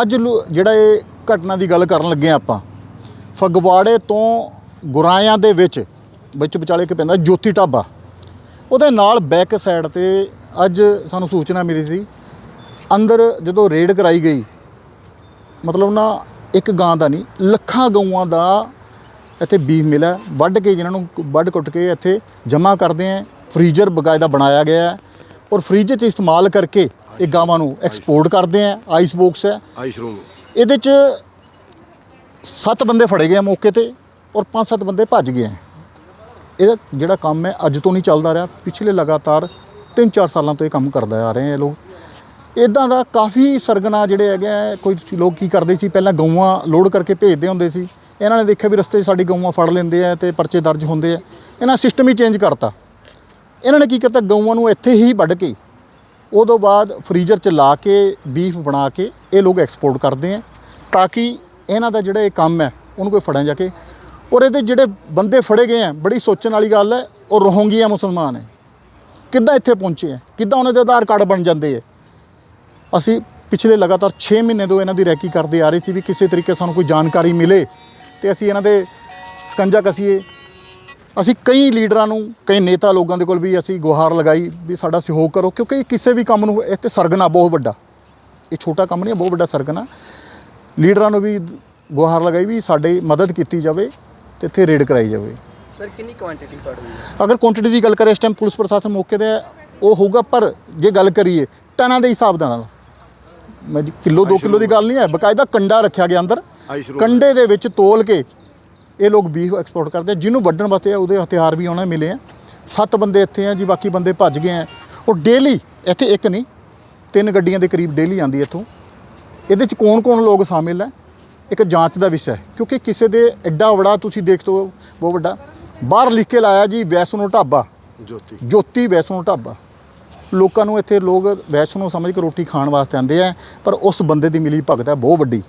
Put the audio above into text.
ਅੱਜ ਲੋ- ਜਿਹੜਾ ਇਹ ਘਟਨਾ ਦੀ ਗੱਲ ਕਰਨ ਲੱਗੇ ਹਾਂ ਆਪਾਂ, ਫਗਵਾੜੇ ਤੋਂ ਗੁਰਾਇਆਂ ਦੇ ਵਿੱਚ ਵਿੱਚ ਵਿਚਾਲੇ ਇੱਕ ਪੈਂਦਾ ਜੋਤੀ ਢਾਬਾ। ਉਹਦੇ ਨਾਲ ਬੈਕ ਸਾਈਡ ਤੇ ਅੱਜ ਸਾਨੂੰ ਸੂਚਨਾ ਮਿਲੀ ਸੀ, ਅੰਦਰ ਜਦੋਂ ਰੇਡ ਕਰਾਈ ਗਈ, ਮਤਲਬ ਨਾ ਇੱਕ ਗਾਂ ਦਾ ਨਹੀਂ, ਲੱਖਾਂ ਗਊਆਂ ਦਾ ਇੱਥੇ ਬੀਫ ਮਿਲਿਆ, ਵੱਢ ਕੇ ਜਿਹਨਾਂ ਨੂੰ ਵੱਢ ਕੁੱਟ ਕੇ ਇੱਥੇ ਜਮ੍ਹਾਂ ਕਰਦੇ ਆ ਫਰੀਜ਼ਰ ਬਕਾਇਦਾ ਬਣਾਇਆ ਗਿਆ ਹੈ ਔਰ ਫਰੀਜ਼ਰ 'ਚ ਇਸਤੇਮਾਲ ਕਰਕੇ ਇਹ ਗਾਵਾਂ ਨੂੰ ਐਕਸਪੋਰਟ ਕਰਦੇ ਆ ਆਈਸ ਬਾਕਸ ਹੈ। ਆਈਸ ਰੂਮ ਇਹਦੇ 'ਚ ਸੱਤ ਬੰਦੇ ਫੜੇ ਗਏ ਮੌਕੇ ਤੇ ਔਰ ਪੰਜ ਸੱਤ ਬੰਦੇ ਭੱਜ ਗਏ ਆ। ਇਹਦਾ ਜਿਹੜਾ ਕੰਮ ਹੈ ਅੱਜ ਤੋਂ ਨਹੀਂ ਚੱਲਦਾ ਰਿਹਾ। ਪਿਛਲੇ ਲਗਾਤਾਰ 3-4 ਸਾਲਾਂ ਤੋਂ ਇਹ ਕੰਮ ਕਰਦਾ ਆ ਰਹੇ ਆ ਇਹ ਲੋਕ। ਇਦਾਂ ਦਾ ਕਾਫੀ ਸਰਗਨਾ ਜਿਹੜੇ ਹੈਗੇ ਕੋਈ ਲੋਕ ਕੀ ਕਰਦੇ ਸੀ? ਪਹਿਲਾਂ ਗਊਆਂ ਲੋਡ ਕਰਕੇ ਭੇਜਦੇ ਹੁੰਦੇ ਸੀ। ਇਹਨਾਂ ਨੇ ਦੇਖਿਆ ਵੀ ਰਸਤੇ 'ਚ ਸਾਡੀ ਗਊਆਂ ਫੜ ਲੈਂਦੇ ਆ ਤੇ ਪਰਚੇ ਦਰਜ ਹੁੰਦੇ ਆ। ਇਹਨਾਂ ਸਿਸਟਮ ਹੀ ਚੇਂਜ ਕਰਤਾ। ਇਹਨਾਂ ਨੇ ਕੀ ਕਰਤਾ ਗਊਆਂ ਨੂੰ ਇੱਥੇ ਹੀ ਵੱਢ ਕੇ ਉਦੋਂ ਬਾਅਦ ਫਰੀਜ਼ਰ 'ਚ ਲਾ ਕੇ ਬੀਫ ਬਣਾ ਕੇ ਇਹ ਲੋਕ ਐਕਸਪੋਰਟ ਕਰਦੇ ਆ ਤਾਂ ਕਿ ਇਹਨਾਂ ਦਾ ਜਿਹੜਾ ਇਹ ਕੰਮ ਹੈ, ਉਹਨੂੰ ਕੋਈ ਫੜਿਆ ਜਾ ਕੇ। ਔਰ ਇਹਦੇ ਜਿਹੜੇ ਬੰਦੇ ਫੜੇ ਗਏ ਆ, ਬੜੀ ਸੋਚਣ ਵਾਲੀ ਗੱਲ ਹੈ, ਉਹ ਰੋਹਿੰਗੀਆ ਮੁਸਲਮਾਨ ਹੈ। ਕਿੱਦਾਂ ਇੱਥੇ ਪਹੁੰਚੇ ਆ? ਕਿੱਦਾਂ ਉਹਨਾਂ ਦੇ ਆਧਾਰ ਕਾਰਡ ਬਣ ਜਾਂਦੇ ਆ? ਅਸੀਂ ਪਿਛਲੇ ਲਗਾਤਾਰ 6 ਮਹੀਨੇ ਤੋਂ ਇਹਨਾਂ ਦੀ ਰੈਕੀ ਕਰਦੇ ਆ ਰਹੇ ਸੀ ਵੀ ਕਿਸੇ ਤਰੀਕੇ ਸਾਨੂੰ ਕੋਈ ਜਾਣਕਾਰੀ ਮਿਲੇ ਤੇ ਅਸੀਂ ਇਹਨਾਂ ਦੇ ਸਕੰਜਾ ਕਸੀਏ ਅਸੀਂ ਕਈ ਲੀਡਰਾਂ ਨੂੰ ਕਈ ਨੇਤਾ ਲੋਕਾਂ ਦੇ ਕੋਲ ਵੀ ਅਸੀਂ ਗੁਹਾਰ ਲਗਾਈ ਵੀ ਸਾਡਾ ਸਹਿਯੋਗ ਕਰੋ ਕਿਉਂਕਿ ਇਹ ਕਿਸੇ ਵੀ ਕੰਮ ਨੂੰ ਇੱਥੇ ਸਰਗਨਾ ਬਹੁਤ ਵੱਡਾ। ਇਹ ਛੋਟਾ ਕੰਮ ਨਹੀਂ ਬਹੁਤ ਵੱਡਾ ਸਰਗਨਾ। ਲੀਡਰਾਂ ਨੂੰ ਵੀ ਗੁਹਾਰ ਲਗਾਈ ਵੀ ਸਾਡੀ ਮਦਦ ਕੀਤੀ ਜਾਵੇ ਤੇ ਇੱਥੇ ਰੇਡ ਕਰਾਈ ਜਾਵੇ। ਸਰ ਕਿੰਨੀ ਕੁਆਂਟੀਟੀ ਫੜ ਹੋਈ ਹੈ ਅਗਰ ਕੁਆਂਟੀਟੀ ਦੀ ਗੱਲ ਕਰੇ ਇਸ ਟਾਈਮ ਪੁਲਿਸ ਪ੍ਰਸ਼ਾਸਨ ਮੌਕੇ ਤੇ ਉਹ ਹੋਊਗਾ ਪਰ ਜੇ ਗੱਲ ਕਰੀਏ ਟਨਾਂ ਦੇ ਹਿਸਾਬ ਦੇ ਨਾਲ। ਮੈਂ ਕਿਲੋ 2 ਕਿਲੋ ਦੀ ਗੱਲ ਨਹੀਂ ਹੈ ਬਕਾਇਦਾ ਕੰਡਾ ਰੱਖਿਆ ਗਿਆ ਅੰਦਰ। ਕੰਡੇ ਦੇ ਵਿੱਚ ਤੋਲ ਕੇ ਇਹ ਲੋਕ ਬੀਫ ਐਕਸਪੋਰਟ ਕਰਦੇ ਜਿਹਨੂੰ ਵੱਢਣ ਵਾਸਤੇ ਉਹਦੇ ਹਥਿਆਰ ਵੀ ਉਹਨਾਂ ਮਿਲੇ ਆ। ਸੱਤ ਬੰਦੇ ਇੱਥੇ ਆ ਜੀ ਬਾਕੀ ਬੰਦੇ ਭੱਜ ਗਏ ਆ। ਉਹ ਡੇਲੀ ਇੱਥੇ ਇੱਕ ਨਹੀਂ ਤਿੰਨ ਗੱਡੀਆਂ ਦੇ ਕਰੀਬ ਡੇਲੀ ਆਂਦੀ ਇੱਥੋਂ। ਇਹਦੇ ਚ ਕੌਣ-ਕੌਣ ਲੋਕ ਸ਼ਾਮਿਲ ਹੈ ਇੱਕ ਜਾਂਚ ਦਾ ਵਿਸ਼ਾ ਹੈ ਕਿਉਂਕਿ ਕਿਸੇ ਦੇ ਐਡਾ ਵੱਡਾ ਤੁਸੀਂ ਦੇਖ ਤੋ ਬਹੁਤ ਵੱਡਾ। ਬਾਹਰ ਲਿਖ ਕੇ ਲਾਇਆ ਜੀ ਵੈਸ਼ਨੋ ਢਾਬਾ। ਜੋਤੀ। ਜੋਤੀ ਵੈਸ਼ਨੋ ਢਾਬਾ। ਲੋਕਾਂ ਨੂੰ ਇੱਥੇ ਲੋਕ ਵੈਸ਼ਨੋ ਸਮਝ ਕੇ ਰੋਟੀ ਖਾਣ ਵਾਸਤੇ ਆਉਂਦੇ ਆ ਪਰ ਉਸ ਬੰਦੇ ਦੀ ਮਿਲੀ ਭਗਤ ਹੈ ਬਹੁਤ ਵੱਡੀ।